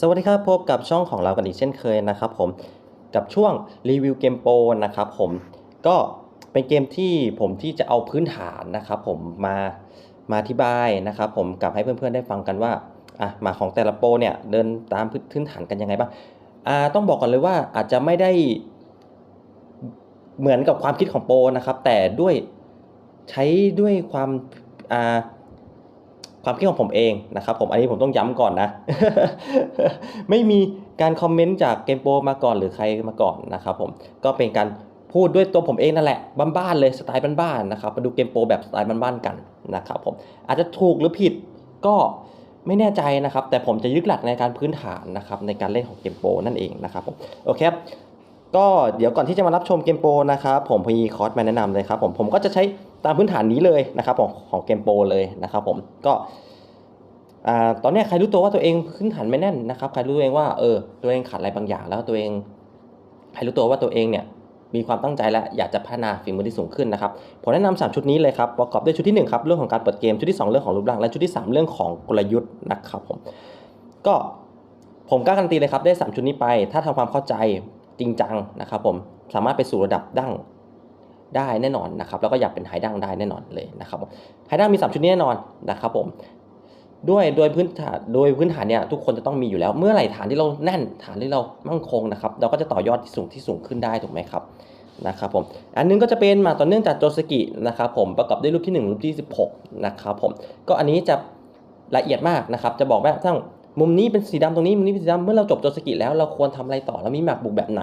สวัสดีครับพบกับช่องของเรากันอีกเช่นเคยนะครับผมกับช่วงรีวิวเกมโปรนะครับผมก็เป็นเกมที่ผมที่จะเอาพื้นฐานนะครับผมมามาอธิบายนะครับผมกับให้เพื่อนๆได้ฟังกันว่าอะมาของแต่ละโปรเนี่ยเดินตามพื้นฐานกันยังไงบ้างอ่าต้องบอกก่อนเลยว่าอาจจะไม่ได้เหมือนกับความคิดของโปรนะครับแต่ด้วยใช้ด้วยความอ่า ความคิดของผมเองนะครับผมอันนี้ผมต้องย้ำก่อนนะ ไม่มีการคอมเมนต์จากเกมโปรมาก่อนหรือใครมาก่อนนะครับผมก็เป็นการพูดด้วยตัวผมเองนั่นแหละบ้านๆเลยสไตล์บ้านๆนะครับมาดูเกมโปรแบบสไตล์บ้านๆกันนะครับผมอาจจะถูกหรือผิดก็ไม่แน่ใจนะครับ แต่ผมจะยึดหลักในการพื้นฐานนะครับในการเล่นของเกมโปรนั่นเองนะครับผมโอเคครับก็เดี๋ยวก่อนที่จะมารับชมเกมโปรนะครับผมพีคอร์สมาแนะนำเลยครับผมผมก็จะใช้ ตามพื้นฐานนี้เลยนะครับของของเกมโปรเลยนะครับผมก็ตอนนี้ใครรู้ตัวว่าตัวเองพื้นฐานไม่แน่นนะครับ ใครรู้ตัวเองว่าเออตัวเองขาดอะไรบางอย่างแล้วตัวเอง ใครรู้ตัวว่าตัวเองเนี่ยมีความตั้งใจและอยากจะพัฒนาฝีมือที่สูงขึ้นนะครับผมแนะนำสามชุดนี้เลยครับประกอบด้วยชุดที่หนึ่งครับเรื่องของการเปิดเกมชุดที่สองเรื่องของรูปร่างและชุดที่สามเรื่องของกลยุทธ์นะครับผมก็ผมกล้าการันตีเลยครับได้สามชุดนี้ไป ถ้าทำความเข้าใจจริงจังนะครับผมสามารถไปสู่ระดับดั้ง ได้แน่นอนนะครับแล้วก็อยากเป็นไฮดังได้แน่นอนเลยนะครับไฮดังมีสามชุดนี้แน่นอนนะครับผมด้วยโดยพื้นฐานโดยพื้นฐานเนี่ยทุกคนจะต้องมีอยู่แล้ว เมื่อไหร่ฐานที่เราแน่นฐานที่เรามั่นคงนะครับเราก็จะต่อยอดที่สูงที่สูงขึ้นได้ถูกไหมครับนะครับผมอันนึงก็จะเป็นมาต่อเนื่องจากโจสกินะครับผมประกอบด้วยรูปที่ 1 รูปที่ 16นะครับผมก็อันนี้จะละเอียดมากนะครับจะบอกว่าทั้งมุมนี้เป็นสีดำตรงนี้มุมนี้เป็นสีดำเมื่อเราจบโจสกิแล้วเราควรทำอะไรต่อแล้วมีหมากบุกแบบไหน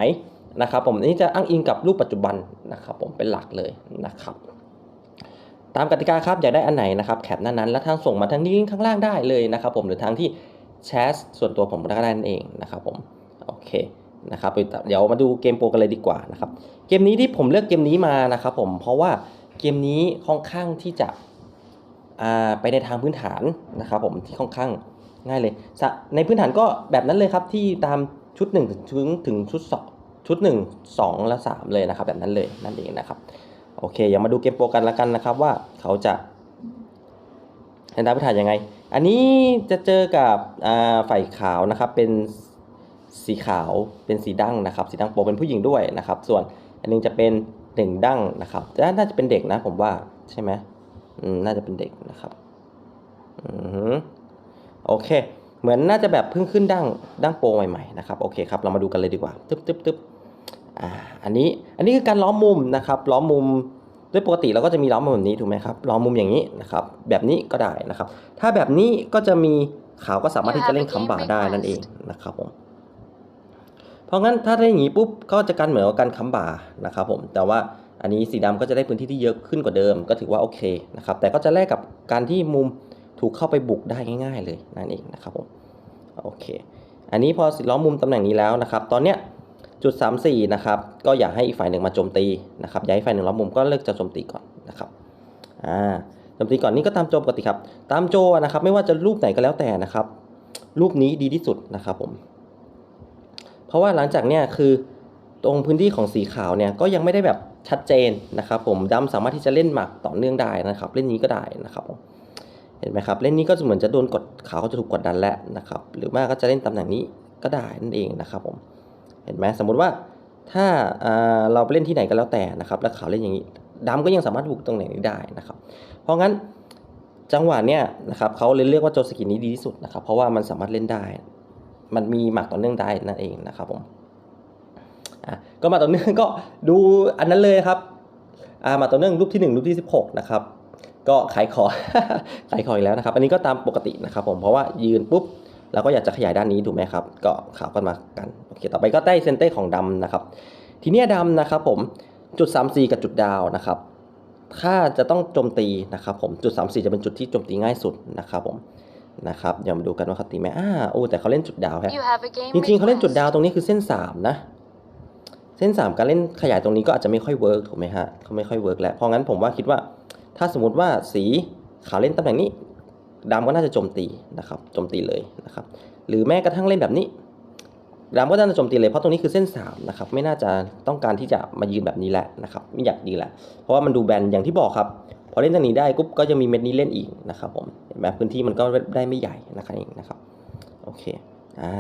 นะครับผมนี้จะอ้างอิงกับรูปปัจจุบันนะครับผมเป็นหลักเลยนะครับ ตามกติกาครับอยากได้อันไหนนะครับแคปหนั้นๆแล้วทางส่งมาทางลิงข้างล่างได้เลยนะครับผมหรือทางที่แชทส่วนตัวผมก็ได้นั่นเองนะครับผมโอเคนะครับเดี๋ยวมาดูเกมโปรกันเลยดีกว่านะครับเกมนี้ที่ผมเลือกเกมนี้มานะครับผมเพราะว่าเกมนี้ค่อนข้างที่จะไปในทางพื้นฐานนะครับผมที่ค่อนข้างง่ายเลย ในพื้นฐานก็แบบนั้นเลยครับที่ตามชุด1ถึงถึงชุดสอง ชุด 1 2 และ 3 เลยนะครับ แบบนั้นเลยนั่นเองนะครับ โอเคอย่ามาดูเกมโปรกันแล้วกันนะครับว่าเขาจะให้นับพื้นฐายังไง อันนี้จะเจอกับอ่าฝ่ายขาวนะครับ เป็นสีขาวเป็นสีดั้งนะครับ สีดั้งโปรเป็นผู้หญิงด้วยนะครับ ส่วนอันนึงจะเป็นเด่งดั้งนะครับแต่น่าจะเป็นเด็กนะผมว่าใช่ไหมอืมน่าจะเป็นเด็กนะครับอือหือโอเค เหมือนน่าจะแบบเพิ่งขึ้นดั้งดั้งโปรใหม่ๆนะครับ โอเคครับ เรามาดูกันเลยดีกว่า ตึ๊บตึ๊บตึ๊บ อ่าอันนี้อันนี้คือการล้อมมุมนะครับล้อมมุมด้วยปกติเราก็จะมีล้อมมุมแบบนี้ถูกไหมครับล้อมมุมอย่างนี้นะครับแบบนี้ก็ได้นะครับ ถ้าแบบนี้ก็จะมีขาวก็สามารถที่จะเล่นคำบ่าได้นั่นเองนะครับผมเพราะงั้นถ้าได้อย่างนี้ปุ๊บก็จะกันเหมือนกับการค้ำบ่านะครับผมแต่ว่าอันนี้สีดำก็จะได้พื้นที่ที่เยอะขึ้นกว่าเดิม ก็ถือว่าโอเคนะครับแต่ก็จะแลกกับการที่มุมถูกเข้าไปบุกได้ง่าย ๆ เลยนั่นเองนะครับผมโอเค อันนี้พอล้อมมุมตำแหน่งนี้แล้วนะครับ ตอนเนี้ย จุด 34 นะครับ ก็อย่าให้อีกฝ่ายหนึ่งมาโจมตีนะครับ อย่าให้ฝ่ายหนึ่งล้อมมุมก็เลิกจะโจมตีก่อนนะครับ อ่า โจมตีก่อนนี่ก็ตามโจปกติครับ ตามโจนะครับ ไม่ว่าจะรูปไหนก็แล้วแต่นะครับ รูปนี้ดีที่สุดนะครับผม เพราะว่าหลังจากเนี้ยคือตรงพื้นที่ของสีขาวเนี่ยก็ยังไม่ได้แบบชัดเจนนะครับผมดำสามารถที่จะเล่นหมากต่อเนื่องได้นะครับ เล่นนี้ก็ได้นะครับ เห็นไหมครับ เล่นนี้ก็เหมือนจะโดนกดขาวก็จะถูกกดดันแล้วนะครับ หรือว่าก็จะเล่นตำแหน่งนี้ก็ได้นั่นเองนะครับผม เห็นไหมสมมุติว่าถ้าเราไปเล่นที่ไหนก็แล้วแต่นะครับแล้วขาวเล่นอย่างนี้ดำก็ยังสามารถบุกตรงไหนนี้ได้นะครับ เพราะงั้นจังหวะเนี้ยนะครับเขาเลยเรียกว่าโจสกินนี้ดีที่สุดนะครับ เพราะว่ามันสามารถเล่นได้ มันมีหมากต่อเนื่องได้นั่นเองนะครับผมอะก็มาต่อเนื่องก็ดูอันนั้นเลยครับอ่ามาต่อเนื่องรูปที่1รูปที่ 16นะครับก็ขายของขายของอีกแล้วนะครับ อันนี้ก็ตามปกตินะครับผมเพราะว่ายืนปุ๊บ เราก็อยากจะขยายด้านนี้ถูกไหมครับ ก็ขาวกันมากันโอเคต่อไปก็ได้เซนเตอร์ของดำนะครับ ทีเนี้ยดำนะครับผมจุด 3 4 กับจุดดาวนะครับ ถ้าจะต้องโจมตีนะครับผมจุด 3 4 จะเป็นจุดที่โจมตีง่ายสุดนะครับผมนะครับเดี๋ยวมาดูกันว่าเขาตีไหมอ่าโอ้แต่เขาเล่นจุดดาวแฮะ You have a game จริงๆเขาเล่นจุด request. ดาวตรงนี้คือเส้น 3 นะ เส้น 3 การเล่นขยายตรงนี้ก็อาจจะไม่ค่อยเวิร์กถูกไหมฮะเขาไม่ค่อยเวิร์กแล้วเพราะงั้นผมว่าคิดว่า ถ้าสมมติว่าสีขาวเล่นตำแหน่งนี้ ดำก็น่าจะโจมตีนะครับโจมตีเลยนะครับหรือแม้กระทั่งเล่นแบบนี้ดำก็น่าจะโจมตีเลยเพราะตรงนี้คือเส้น3นะครับไม่น่าจะต้องการที่จะมายืนแบบนี้แหละนะครับไม่อยากดีแหละเพราะว่ามันดูแบนอย่างที่บอกครับพอเล่นตรงนี้ได้ปุ๊บก็จะมีเม็ดนี้เล่นอีกนะครับผมเห็นไหมพื้นที่มันก็ได้ไม่ใหญ่นะครับเองนะครับโอเคอ่า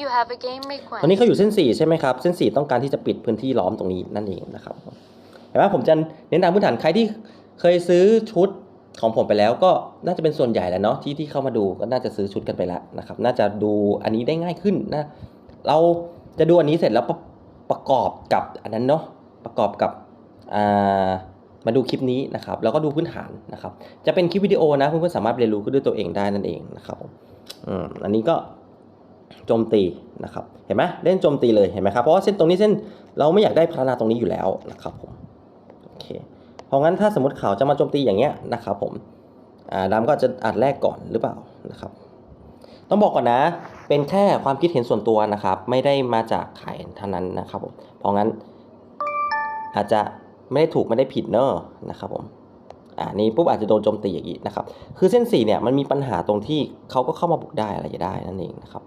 You have a game ตอนนี้ request. เขาอยู่เส้นสี่ใช่ไหมครับ เส้นสี่ต้องการที่จะปิดพื้นที่ล้อมตรงนี้นั่นเองนะครับเห็นไหมผมจะเน้นตามพื้นฐานใครที่เคยซื้อชุด ของผมไปแล้วก็น่าจะเป็นส่วนใหญ่แหละเนาะที่ที่เข้ามาดูก็น่าจะซื้อชุดกันไปแล้วนะครับ น่าจะดูอันนี้ได้ง่ายขึ้นนะ เราจะดูอันนี้เสร็จแล้วประประกอบกับอันนั้นเนาะประกอบกับอ่ามาดูคลิปนี้นะครับ แล้วก็ดูพื้นฐานนะครับ จะเป็นคลิปวิดีโอนะเพื่อนๆสามารถเรียนรู้ด้วยตัวเองได้นั่นเองนะครับผมอืมอันนี้ก็โจมตีนะครับเห็นไหมเล่นโจมตีเลยเห็นไหมครับเพราะว่าเส้นตรงนี้เส้นเราไม่อยากได้พัฒนาตรงนี้อยู่แล้วนะครับผมโอเค ราะงั้นถ้าสมมติเขาจะมาโจมตีอย่างเงี้ยนะครับผมอ่าดำก็จะอัดแรกก่อนหรือเปล่านะครับ ต้องบอกก่อนนะ เป็นแค่ความคิดเห็นส่วนตัวนะครับ ไม่ได้มาจากใครเท่านั้นนะครับผม เพราะงั้นอาจจะไม่ได้ถูกไม่ได้ผิดเนอะนะครับผมอ่านี่ปุ๊บอาจจะโดนโจมตีอย่างนี้นะครับ คือเส้นสีเนี่ยมันมีปัญหาตรงที่เขาก็เข้ามาบุกได้อะไรได้นั่นเองนะครับ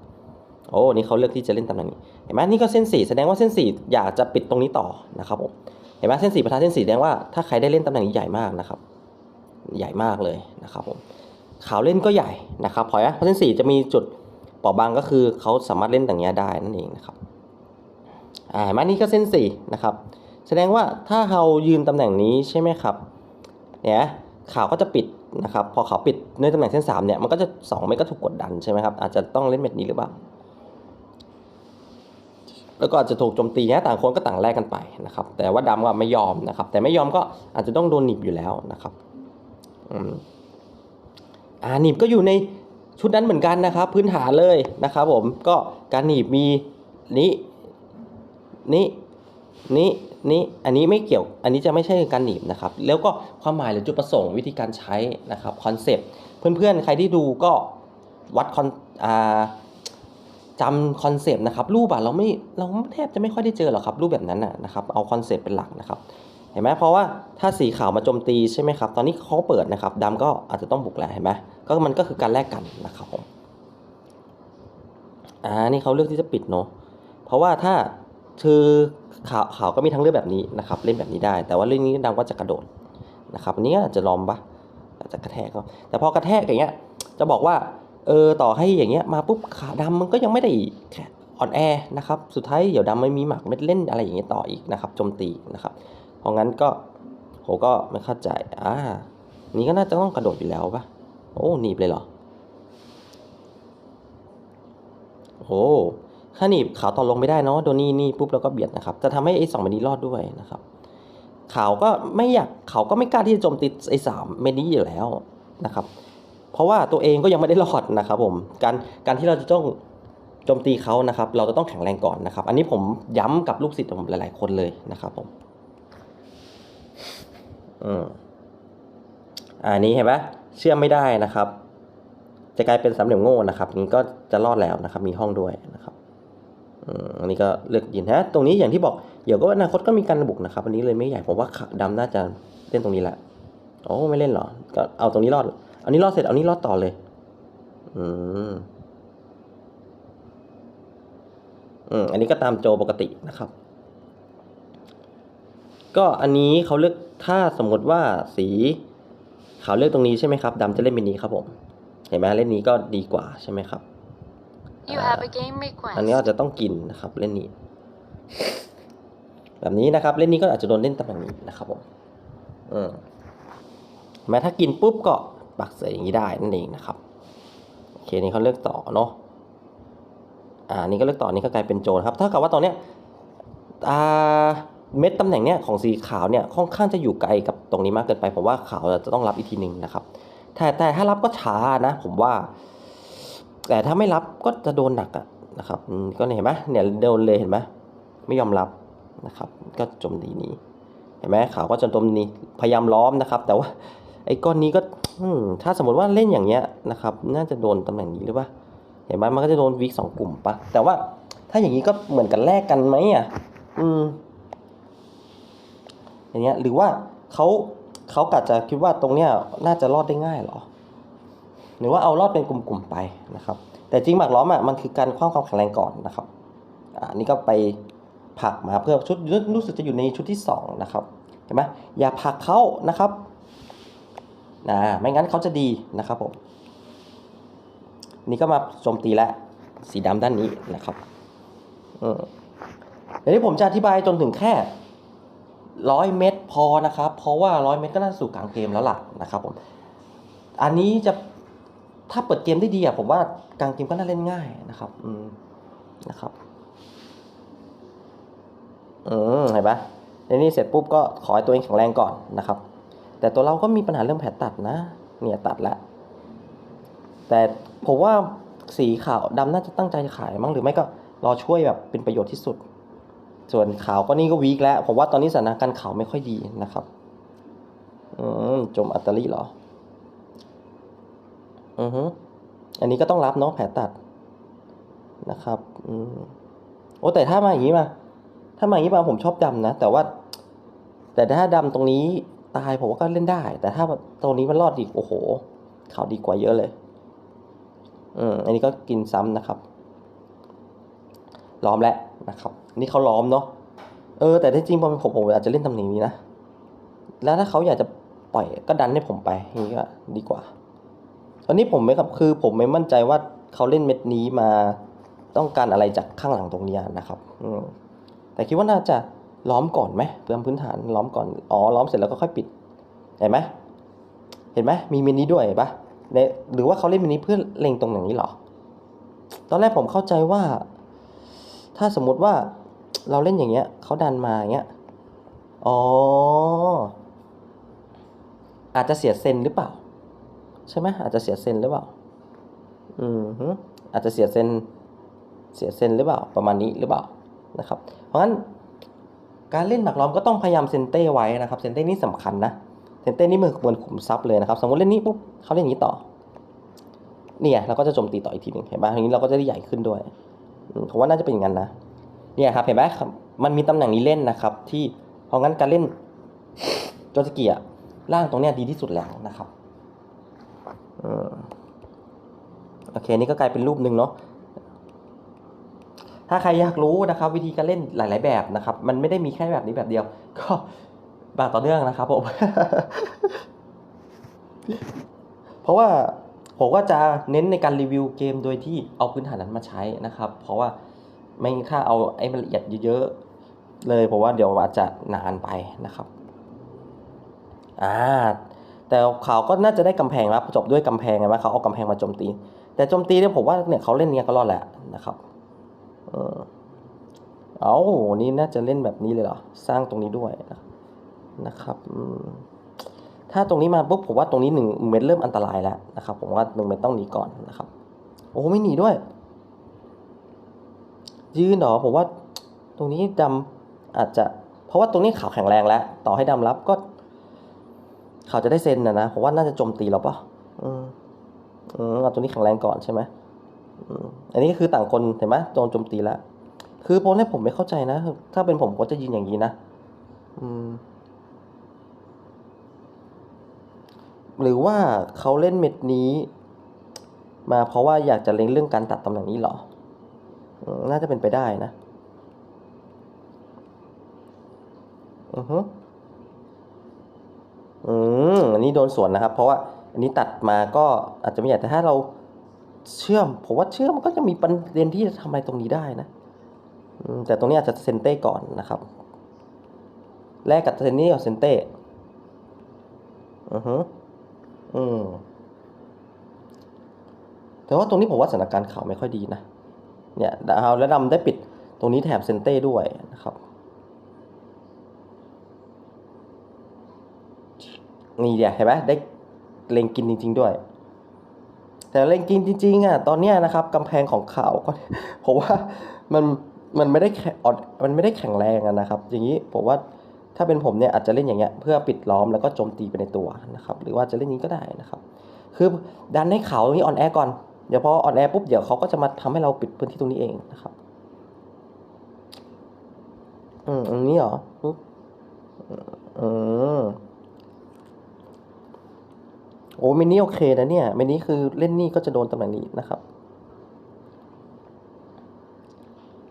โอ้นี่เขาเลือกที่จะเล่นตำแหน่งนี้ เห็นไหมนี่ก็เส้นสีแสดงว่าเส้นสีอยากจะปิดตรงนี้ต่อนะครับผม เห็นไหมเส้นสีประทะเส้นสีแสดงว่าถ้าใครได้เล่นตำแหน่งนี้ใหญ่มากนะครับ ใหญ่มากเลยนะครับผมขาวเล่นก็ใหญ่นะครับพอยนะเพราะเส้นสีจะมีจุดเปราะบางก็คือเขาสามารถเล่นอย่างเงี้ยได้นั่นเองนะครับอ่ามานี่ก็เส้นสีนะครับ แสดงว่าถ้าเรายืนตำแหน่งนี้ใช่ไหมครับเนี่ยขาวก็จะปิดนะครับ พอขาวปิดในตำแหน่งเส้นสามเนี่ยมันก็จะสองเม็ดก็ถูกกดดันใช่ไหมครับอาจจะต้องเล่นเม็ดนี้หรือเปล่า แล้วก็อาจจะถูกโจมตีนะต่างคนก็ต่างแลกกันไปนะครับ แต่ว่าดำก็ไม่ยอมนะครับ แต่ไม่ยอมก็อาจจะต้องโดนหนีบอยู่แล้วนะครับอืมอ่าหนีบก็อยู่ในชุดนั้นเหมือนกันนะครับ พื้นฐานเลยนะครับ ผมก็การหนีบมีนี้นี้นี้นี้อันนี้ไม่เกี่ยว อันนี้จะไม่ใช่การหนีบนะครับ แล้วก็ความหมายหรือจุดประสงค์วิธีการใช้นะครับคอนเซปต์เพื่อนๆใครที่ดูก็วัดคอนอ่า จำคอนเซปต์นะครับรูปอะเราไม่เราแทบจะไม่ค่อยได้เจอหรอกครับ รูปแบบนั้นนะนะครับเอาคอนเซปต์เป็นหลักนะครับ เห็นไหมเพราะว่าถ้าสีขาวมาโจมตีใช่ไหมครับ ตอนนี้เขาเปิดนะครับดำก็อาจจะต้องบุกแล้วเห็นไหมก็มันก็คือการแลกกันนะครับผมอ่านี่เขาเลือกที่จะปิดเนาะเพราะว่าถ้าคือขาวขาวก็มีทั้งเลือกแบบนี้นะครับ เล่นแบบนี้ได้ แต่ว่าเรื่องนี้ดำก็จะกระโดดนะครับอันนี้อาจจะลอมปะอาจจะกระแทกก็แต่พอกระแทกอย่างเงี้ยจะบอกว่า เออต่อให้อย่างเงี้ยมาปุ๊บขาดำมันก็ยังไม่ได้อ่อนแอนะครับสุดท้ายเดี๋ยวดำไม่มีหมักเม็ดเล่นอะไรอย่างเงี้ยต่ออีกนะครับโจมตีนะครับ เพราะงั้นก็โหก็ไม่เข้าใจอ่านี่ก็น่าจะต้องกระโดดอยู่แล้วปะโอ้หนีบเลยเหรอโอ้ถ้าหนีบขาวต่อลงไม่ได้เนาะโดนนี่นี่ปุ๊บแล้วก็เบียดนะครับจะทำให้ไอ้สองเม็ดนี้รอดด้วยนะครับขาวก็ไม่อยากเขาก็ไม่กล้าที่จะโจมตีไอ้สามเม็ดนี้อยู่แล้วนะครับ เพราะว่าตัวเองก็ยังไม่ได้รอดนะครับผมการการที่เราจะต้องโจมตีเขานะครับ เราจะต้องแข็งแรงก่อนนะครับ อันนี้ผมย้ำกับลูกศิษย์ผมหลาย ๆ คนเลยนะครับผมอืมอันนี้เห็นไหมเชื่อมไม่ได้นะครับ จะกลายเป็นสามเหลี่ยมโง่นะครับนี้ก็จะรอดแล้วนะครับ มีห้องด้วยนะครับอืมอันนี้ก็เลือกยินฮะ ตรงนี้อย่างที่บอก เดี๋ยวก็อนาคตก็มีการบุกนะครับอันนี้เลยไม่ใหญ่ผมว่าขาวดำน่าจะเล่นตรงนี้แหละ โอ้ไม่เล่นหรอ ก็เอาตรงนี้รอด อานี้รอดเสร็จเอานี้รอดต่อเลย อืม อืม อันนี้ก็ตามโจปกตินะครับ ก็อันนี้เขาเลือกถ้าสมมติว่าสีขาวเลือกตรงนี้ใช่ไหมครับดำจะเล่นเป็นนี้ครับผม เห็นไหมเล่นนี้ก็ดีกว่าใช่ไหมครับ You have a game อันนี้ request. อาจจะต้องกินนะครับเล่นนี้ แบบนี้นะครับ เล่นนี้ก็อาจจะโดนเล่นตำแหน่งนี้นะครับผม อืมแม้ถ้ากินปุ๊บก็ ปักใส่อย่างนี้ได้นั่นเองนะครับโอเคนี่เขาเลือกต่อเนาะอ่านี่ก็เลือกต่อนี่ก็กลายเป็นโจรครับเท่ากับว่าตอนเนี้ยอ่าเม็ดตำแหน่งเนี้ยของสีขาวเนี่ยค่อนข้างจะอยู่ไกลกับตรงนี้มากเกินไปผมว่าขาวจะต้องรับอีกทีหนึ่งนะครับ แต่แต่ถ้ารับก็ช้านะ ผมว่า แต่ถ้าไม่รับก็จะโดนหนักอะนะครับก็เห็นไหมเนี่ยโดนเลยเห็นไหมไม่ยอมรับนะครับ ก็โจมตีนี้เห็นไหมขาวก็จะโจมตีพยายามล้อมนะครับ แต่ว่า ไอ้ก้อนนี้ก็ถ้าสมมติว่าเล่นอย่างเงี้ยนะครับ น่าจะโดนตำแหน่งนี้หรือปล่าเห็นไหมมันก็จะโดนวิกสองกลุ่มปะแต่ว่าถ้าอย่างนี้ก็เหมือนกันแลกกันไหมอะ อืม อย่างเงี้ย หรือว่าเขาเขากะจะคิดว่าตรงเนี้ยน่าจะรอดได้ง่ายหรอ หรือว่าเอารอดเป็นกลุ่มๆไปนะครับ แต่จริงหมากล้อมอะมันคือการคว้างความแข็งแรงก่อนนะครับ อ่านี่ก็ไปผักมาเพื่อชุดรู้สึกจะอยู่ในชุดที่สองนะครับ เห็นไหมอย่าผักเขานะครับ นะไม่งั้นเขาจะดีนะครับผมนี่ก็มาโจมตีแล้วสีดำด้านนี้นะครับอืมเดี๋ยวนี้ผมจะอธิบายจนถึงแค่ร้อยเมตรพอนะครับ เพราะว่าร้อยเมตรก็น่าสู่กลางเกมแล้วล่ะนะครับผมอันนี้จะถ้าเปิดเกมได้ดีอะผมว่ากลางเกมก็น่าเล่นง่ายนะครับอืมนะครับอืมเห็นปะในนี้เสร็จปุ๊บก็ขอให้ตัวเองแข็งแรงก่อนนะครับ แต่ตัวเราก็มีปัญหาเรื่องแผลตัดนะ เนี่ยตัดแล้วแต่ผมว่าสีขาวดำน่าจะตั้งใจขายมั้งหรือไม่ก็รอช่วยแบบเป็นประโยชน์ที่สุด ส่วนขาวก็นี่ก็วีคแล้วผมว่าตอนนี้สถานการณ์ขาวไม่ค่อยดีนะครับ อืมจมอัตตลีเหรอ อือฮึอันนี้ก็ต้องรับเนาะแผลตัดนะครับ อืมโอ้แต่ถ้ามาอย่างนี้มา ถ้ามาอย่างนี้มาผมชอบดำนะ แต่ว่า แต่ถ้าดำตรงนี้ ตายผมว่าก็เล่นได้ แต่ถ้าตรงนี้มันรอดอีกโอ้โหขาวดีกว่าเยอะเลย อืมอันนี้ก็กินซ้ำนะครับล้อมแล้วนะครับนนี่เขาล้อมเนาะเออแต่ที่จริงผมผมผมอาจจะเล่นตำแหน่งนี้นะแล้วถ้าเขาอยากจะปล่อยก็ดันให้ผมไปอย่างนี้ก็ดีกว่า ตอนนี้ผมไม่ครับคือผมไม่มั่นใจว่าเขาเล่นเม็ดนี้มาต้องการอะไรจากข้างหลังตรงนี้นะครับ อืมแต่คิดว่าน่าจะ ล้อมก่อนไหมเพื่อพื้นฐานล้อมก่อนอ๋อล้อมเสร็จแล้วก็ค่อยปิด เห็นไหมเห็นไหมมีเมนนี้ด้วยปะในหรือว่าเขาเล่นเมนนี้เพื่อเล็งตรงอย่างนี้เหรอ ตอนแรกผมเข้าใจว่า ถ้าสมมติว่าเราเล่นอย่างเงี้ยเขาดันมาอย่างเงี้ยอ๋ออาจจะเสียเซนหรือเปล่า ใช่ไหมอาจจะเสียเซนหรือเปล่า อืมฮึอาจจะเสียเซนเสียเซนหรือเปล่าประมาณนี้หรือเปล่านะครับ เพราะฉะนั้น การเล่นหมากล้อมก็ต้องพยายามเซนเต้ไว้นะครับเซนเต้นี่สำคัญนะเซนเต้นี่มือควรขุมทรัพย์เลยนะครับ สมมติเล่นนี้ปุ๊บเขาเล่นอย่างนี้ต่อ เนี่ยเราก็จะโจมตีต่ออีกทีหนึ่งเห็นปะทีนี้เราก็จะได้ใหญ่ขึ้นด้วยผมว่าน่าจะเป็นอย่างนั้นนะเนี่ยครับเห็นไหมมันมีตำแหน่งนี้เล่นนะครับ ที่เพราะงั้นการเล่นโจสกิอะล่างตรงเนี้ยดีที่สุดแล้วนะครับอโอเคนี่ก็กลายเป็นรูปหนึ่งเนาะ ถ้าใครอยากรู้นะครับวิธีการเล่นหลาย ๆ แบบนะครับ มันไม่ได้มีแค่แบบนี้แบบเดียว ก็มาต่อเนื่องนะครับผม เพราะว่าผมก็จะเน้นในการรีวิวเกมโดยที่เอาพื้นฐานนั้นมาใช้นะครับ เพราะว่าไม่ถ้าเอาไอ้มันละเอียดเยอะๆเลยผมว่าเดี๋ยวอาจจะนานไปนะครับอ่าแต่เขาก็น่าจะได้กำแพงแล้วจบด้วยกำแพงไงว่าเขาเอากำแพงมาโจมตี แต่โจมตีเนี่ยผมว่าเนี่ยเขาเล่นเนี้ยก็รอดแหละนะครับ ออเอานี่น่าจะเล่นแบบนี้เลยเหรอ สร้างตรงนี้ด้วยนะนะครับถ้าตรงนี้มาปุ๊บผมว่าตรงนี้หนึ่งเม็ดเริ่มอันตรายแล้วนะครับ ผมว่าหนึ่งเม็ดต้องหนีก่อนนะครับ โอ้ไม่หนีด้วย ยืนเหรอผมว่า ตรงนี้ดำอาจจะ เพราะว่าตรงนี้ขาวแข็งแรงแล้ว ต่อให้ดำรับก็ขาวจะได้เซนนะนะผมว่าน่าจะโจมตีเราปะอืมอืมเอาตรงนี้แข็งแรงก่อนใช่ไหม อันนี้ก็คือต่างคนเห็นไหมโดนโจมตีแล้วคือโพสแรกผมไม่เข้าใจนะ ถ้าเป็นผมก็จะยืนอย่างนี้นะอืมหรือว่าเขาเล่นเม็ดนี้ มาเพราะว่าอยากจะเล็งเรื่องการตัดตำแหน่งนี้หรออน่าจะเป็นไปได้นะ อือฮึอืมอันนี้โดนสวนนะครับ เพราะว่าอันนี้ตัดมาก็อาจจะไม่ใหญ่แต่ถ้าเรา เชื่อม ผมว่าเชื่อมมันก็จะมีประเด็นที่จะทำอะไรตรงนี้ได้นะแต่ตรงนี้อาจจะเซนเต้ก่อนนะครับ แลกกับเซนนี่กับเซนเต้อือฮึอืมแต่ว่าตรงนี้ผมว่าสถานการณ์ข่าวไม่ค่อยดีนะ เนี่ยดาวและดำได้ปิดตรงนี้แถบเซนเต้ด้วยนะครับ นี่เดียวเห็นไหมได้เล็งกินจริง ๆ ด้วย แต่เล็งกินจริงๆอะตอนเนี้ยนะครับกำแพงของข่าวก็ผมว่ามันมันไม่ได้แข็งอ่อนมันไม่ได้แข็งแรงนะครับ อย่างนี้ผมว่าถ้าเป็นผมเนี่ยอาจจะเล่นอย่างเงี้ยเพื่อปิดล้อมแล้วก็โจมตีไปในตัวนะครับ หรือว่าจะเล่นนี้ก็ได้นะครับ คือดันให้เขาตรงนี้อ่อนแอก่อนเดี๋ยวพออ่อนแอปุ๊บเดี๋ยวเขาก็จะมาทำให้เราปิดพื้นที่ตรงนี้เองนะครับ อืมอันนี้เหรออืม โอ้เมนนี่โอเคนะเนี่ยเมนนี่คือเล่นนี่ก็จะโดนตำแหน่งนี้นะครับ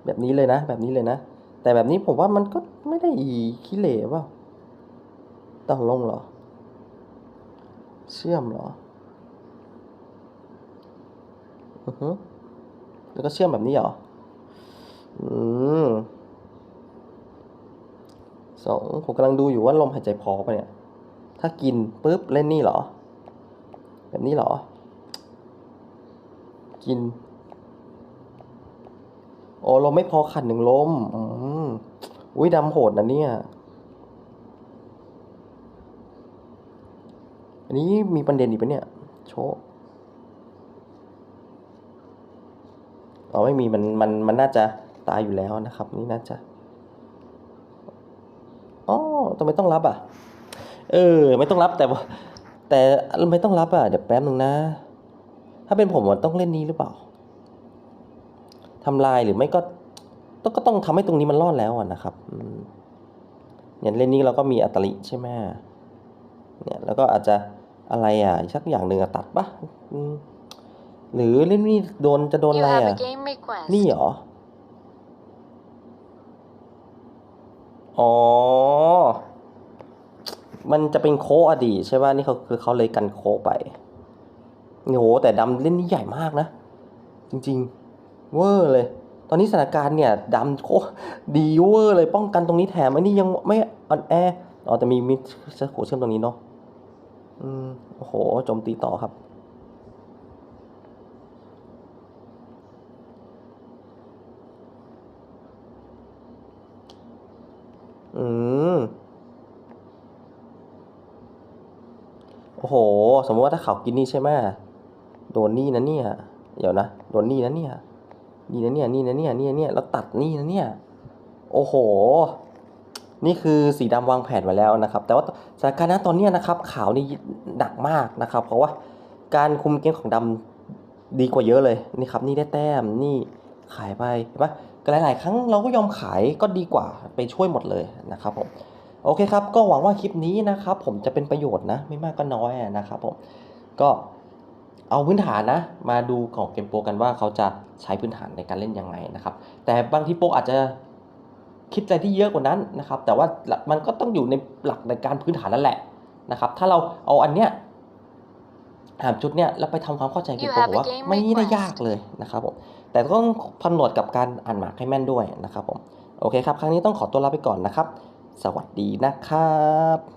แบบนี้เลยนะ แบบนี้เลยนะ แต่แบบนี้ผมว่ามันก็ไม่ได้ขี้เหร่เปล่าต้องลงเหรอ เชื่อมเหรออือฮึแล้วก็เชื่อมแบบนี้เหรอ อืมสองผมกำลังดูอยู่ว่าลมหายใจพอปะเนี่ย ถ้ากินปุ๊บเล่นนี่เหรอ แบบนี้เหรอ กิน โอ้ลมไม่พอขันหนึ่งลม อืมอุ้ยดำโหดนะเนี่ย อันนี้มีประเด็นอีกปะเนี่ย โชว์อ๋อไม่มีมันมันมันน่าจะตายอยู่แล้วนะครับ นี่น่าจะอ๋อทำไมต้องรับอะ เออ ไม่ต้องรับแต่ว่า แต่ไม่ต้องรับอะเดี๋ยวแป๊บนึงนะ ถ้าเป็นผมมันต้องเล่นนี้หรือเปล่าทำลายหรือไม่ก็ต้องก็ต้องทำให้ตรงนี้มันรอดแล้วอะนะครับอืมเนี่ยเล่นนี้เราก็มีอัตลิใช่ไหมเนี่ยแล้วก็อาจจะอะไรอะอีกสักอย่างหนึ่งอะตัดปะอืมหรือเล่นนี่โดนจะโดน You อะไร have อะ a game request. นี่เหรอ อ๋อ มันจะเป็นโคอดีตใช่ป่ะนี่เขาคือเขาเลยกันโคไปโอ้โหแต่ดำเล่นนี่ใหญ่มากนะ จริงๆ เวอร์เลย ตอนนี้สถานการณ์เนี่ยดำโคดีเวอร์เลยป้องกันตรงนี้แถมอันนี้ยังไม่อ่อนแออ๋อแต่มีมิดโขเชื่อมตรงนี้เนาะอืมโอ้โหโจมตีต่อครับอืม อ้โห สมมติว่าถ้าเขากินนี่ใช่ไหมโดนนี่นะเนี่ย เดี๋ยวนะ โดนนี่นะเนี่ย นี่นะเนี่ย นี่นะเนี่ย นี่นะเนี่ย แล้วตัดนี่นะเนี่ย โอ้โห นี่คือสีดำวางแผนไว้แล้วนะครับ แต่ว่าสถานการณ์ตอนนี้นะครับ ขาวนี่หนักมากนะครับ เพราะว่าการคุมเกมของดำดีกว่าเยอะเลย นี่ครับ นี่ได้แต้ม นี่ขายไปเห็นปะหลายๆ ครั้งเราก็ยอมขายก็ดีกว่าไปช่วยหมดเลยนะครับผม โอเคครับ ก็หวังว่าคลิปนี้นะครับผมจะเป็นประโยชน์นะ ไม่มากก็น้อยอะนะครับผม ก็เอาพื้นฐานนะ มาดูของเกมโปรกันว่าเขาจะใช้พื้นฐานในการเล่นยังไงนะครับ แต่บางทีโปรอาจจะคิดอะไรที่เยอะกว่านั้นนะครับ แต่ว่ามันก็ต้องอยู่ในหลักในการพื้นฐานนั่นแหละนะครับ ถ้าเราเอาอันเนี้ยหามจุดเนี้ยแล้วไปทำความเข้าใจเกมโปรผมว่าไม่ได้ยากเลยนะครับผม แต่ต้องผนวกกับการอ่านหมากให้แม่นด้วยนะครับผม โอเคครับ ครั้งนี้ต้องขอตัวลาไปก่อนนะครับ สวัสดีนะครับ